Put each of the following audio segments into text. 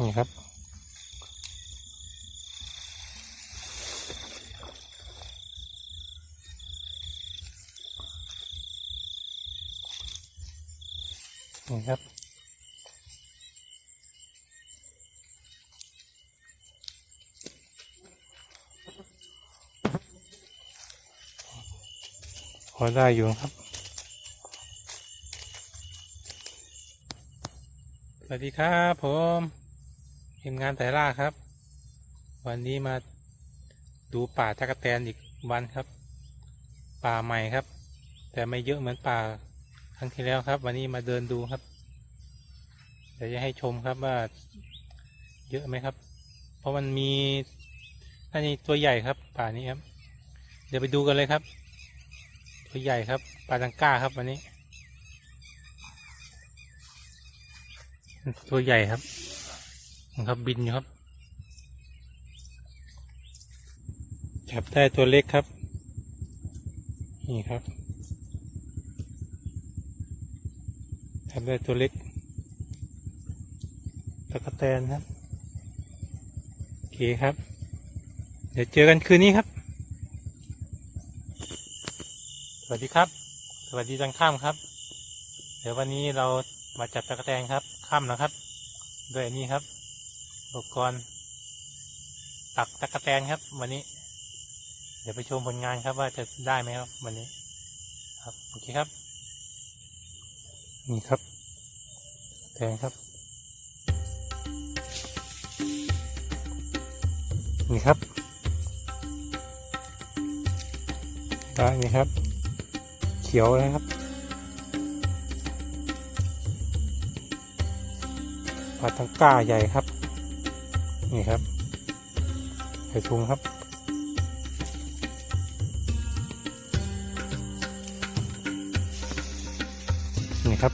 นี่ครับ นี่ครับพอได้อยู่ครับ สวัสดีครับผม ทีมงานไต่ล่าครับ วันนี้มาดูป่าตะกะแตนอีกวันครับ ป่าใหม่ครับ แต่ไม่เยอะเหมือนป่าครั้งที่แล้วครับ วันนี้มาเดินดูครับเดี๋ยวจะให้ชมครับว่าเยอะไหมครับ เพราะมันมีอันนี้ตัวใหญ่ครับ ป่านี้ครับ เดี๋ยวไปดูกันเลยครับ ตัวใหญ่ครับปลาตังก้าครับวันนี้ ตัวใหญ่ครับ ครับบินครับจับได้ตัวเล็กครับ นี่ครับจับได้ตัวเล็กตะกะแตนครับโอเคครับ เดี๋ยวเจอกันคืนนี้ครับ สวัสดีครับ สวัสดีจังข้ามครับ เดี๋ยววันนี้เรามาจับตะกะแตนครับข้ามนะครับ ด้วยนนี้ครับ อุปกรณ์ตักตะกะแตนครับ วันนี้ เดี๋ยวไปชมผลงานครับว่าจะได้ไหมครับ วันนี้ ครับโอเคครับ นี่ครับแตนครับ นี่ครับได้นี่ครับ เขียวนะครับปลาตังก้าใหญ่ครับ นี่ครับใส่ถุงครับ นี่ครับ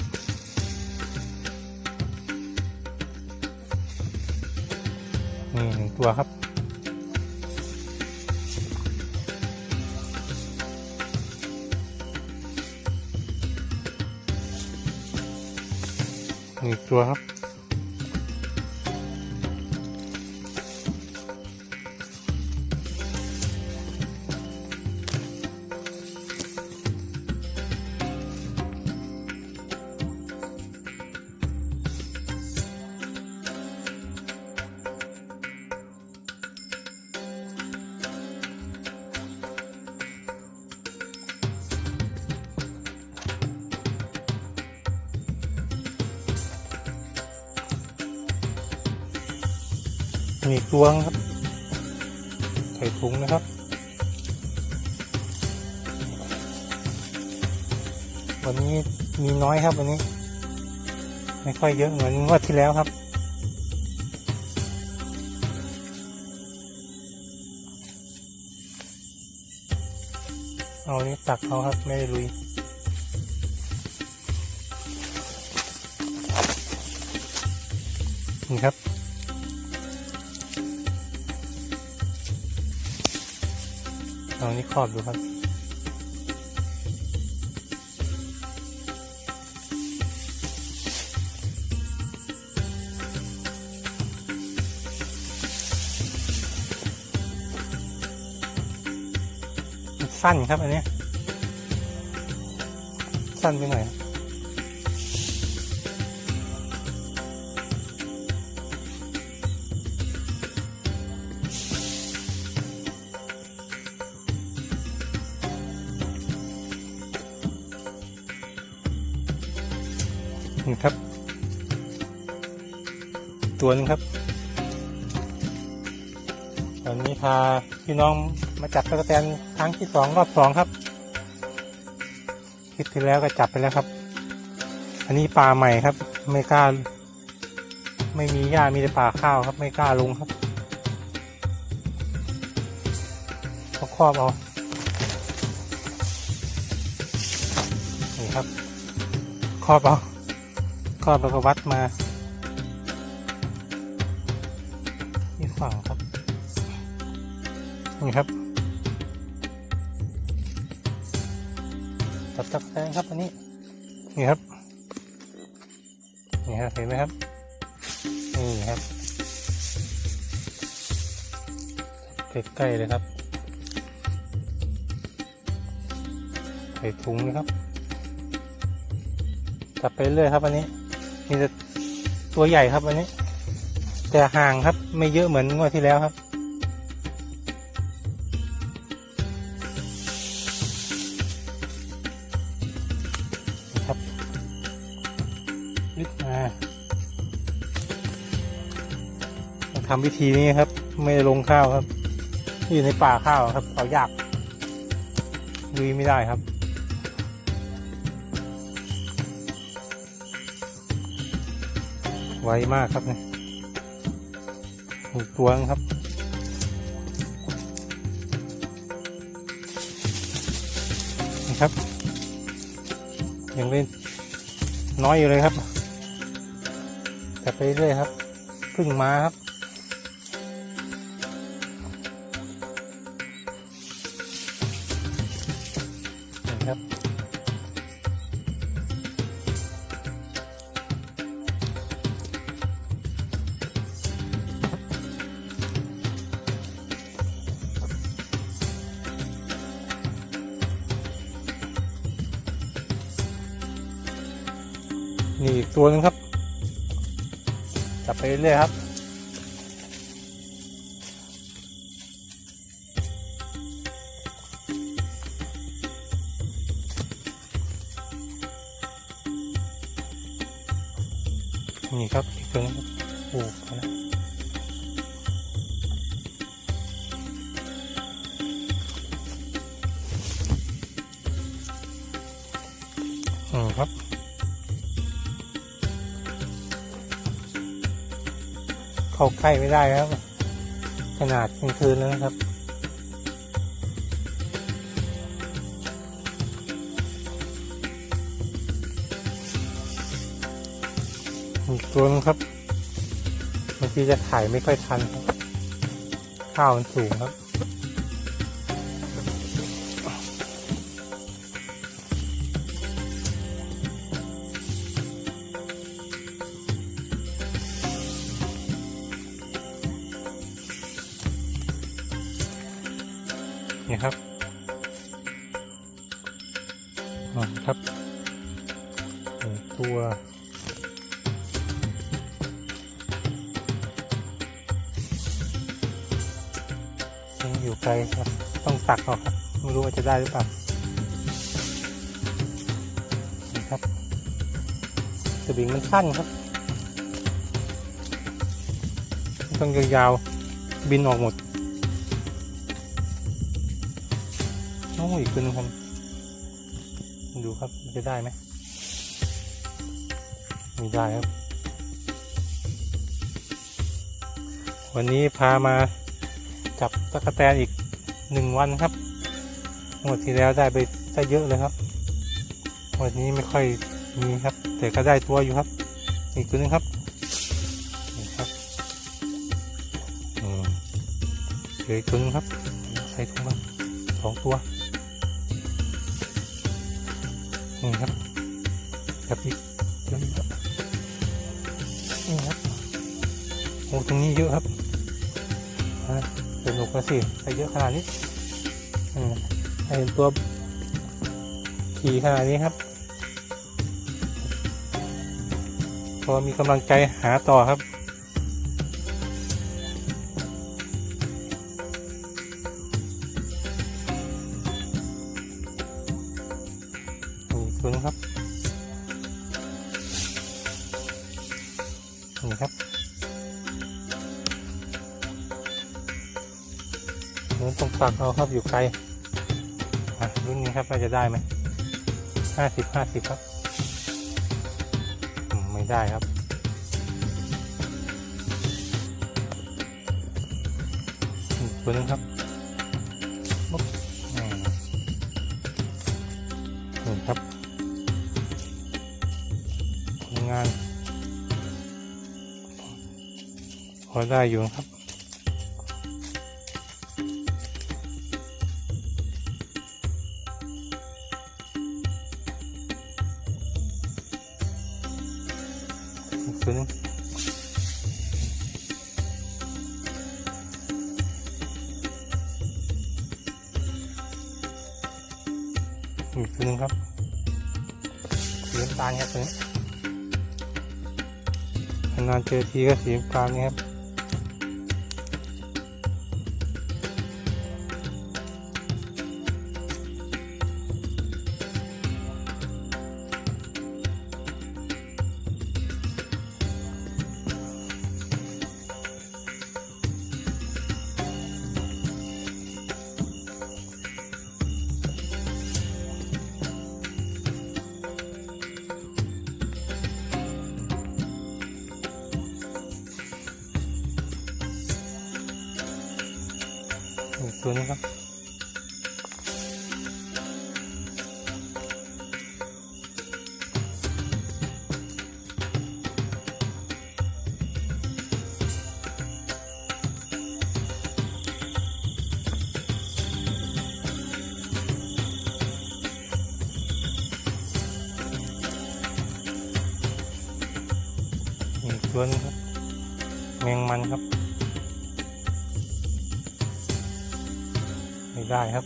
นี่หนึ่งตัวครับ นี่ตัวครับ มีตวงครับ ใส่ถุงนะครับ วันนี้มีน้อยครับวันนี้ ไม่ค่อยเยอะเหมือนงวดที่แล้วครับ เอานี้ตักเอาครับไม่ได้ลุยนี่ครับ ลองนี้ครอบดูครับ สั้นครับอันนี้ สั้นไปหน่อย นี่ครับ ตัวหนึงครับตอนนี้พาพี่น้องมาจับตะกแตนครั้งที่สองรอบสองครับคลิปที่แล้วก็จับไปแล้วครับ อันนี้ป่าใหม่ครับ ไม่กล้า ไม่มีหญ้ามีแต่ป่าข้าวครับ ไม่กล้าลงครับก็ครอบเอานี่ครับครอบเอา ก็เราก็วัดมาอีกฝั่งครับ นี่ครับ ตัดจักแตงครับอันนี้ นี่ครับ นี่ครับเห็นไหมครับ นี่ครับใกล้ๆเลยครับใส่ถุงนะครับจับไปเรื่อยครับอันนี้ มีแต่ตัวใหญ่ครับอันนี้ แต่ห่างครับไม่เยอะเหมือนงวดที่แล้วครับนี่ครับยึดมาทำวิธีนี้ครับ ไม่ได้ลงข้าวครับ อยู่ในป่าข้าวครับเอายากลุยไม่ได้ครับ ไวมากครับเนี่ยหนึ่งตัวงครับนี่ครับ ยังเล่นน้อยอยู่เลยครับ แต่ไปเรื่อยครับ พึ่งมาครับ นี่อีกตัวหนึงครับ จับไปเรื่อยครับ นี่ครับ อีกตัวหนึงครับโอ้พอแล้วอืมครับ เข้าใกล้ไม่ได้ครับ ขนาดกลางคืนแล้วนะครับอีกตัวนึงครับบางทีจะถ่ายไม่ค่อยทัน ข้าวมันสูงครับ ยังอยู่ไกลครับ ต้องตักเอาครับ ไม่รู้ว่าจะได้หรือเปล่าครับสวิงมันสั้นครับ ต้องยาวๆ บินออกหมดโอ้ยขึ้นงครับ ดูครับจะได้ไหมไม่ได้ครับ วันนี้พามา จับตะกแตนอีกหนึ่งวันครับหมดที่แล้วได้ไปซะเยอะเลยครับวันนี้ไม่ค่อยมีครับ แต่ก็ได้ตัวอยู่ครับ อีกตัวหนึงครับนี่ครับอืมเหลืออีกตัวหนึงครับ ใส่ถุงมาสองตัวนี่ครับแบบอีกเยอะครับนี่ครับโอ้ตรงนี้เยอะครับ มาสิใส่เยอะขนาดนี้อืมให้เห็นตัวขี่ขนาดนี้ครับ พอมีกำลังใจหาต่อครับ เหมือนตรงปากเราครับอยู่ไกลอะรุ่นนี้ครับว่าจะได้ไหมห้าสิบห้าสิบครับไม่ได้ครับอีกตัวนึงครับนี่ครับงาน พอได้อยู่ครับ อีกตัวหนึงครับสีน้ำตาลครับตัวนี้นานเจอทีก็สีน้ำตาลนี่ครับ อีกตัวนี้ครับอีกตัวนึงครับแมงมันครับ ได้ครับ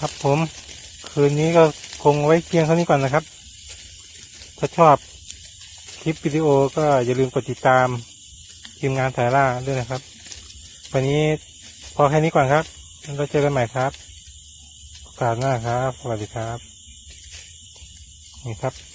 ครับผม คืนนี้ก็คงไว้เพียงเท่านี้ก่อนนะครับ ถ้าชอบคลิปวิดีโอก็อย่าลืมกดติดตามทีมงานสายล่าด้วยนะครับ วันนี้พอแค่นี้ก่อนครับแล้วเจอกันใหม่ครับโอกาสหน้าครับ สวัสดีครับ นี่ครับ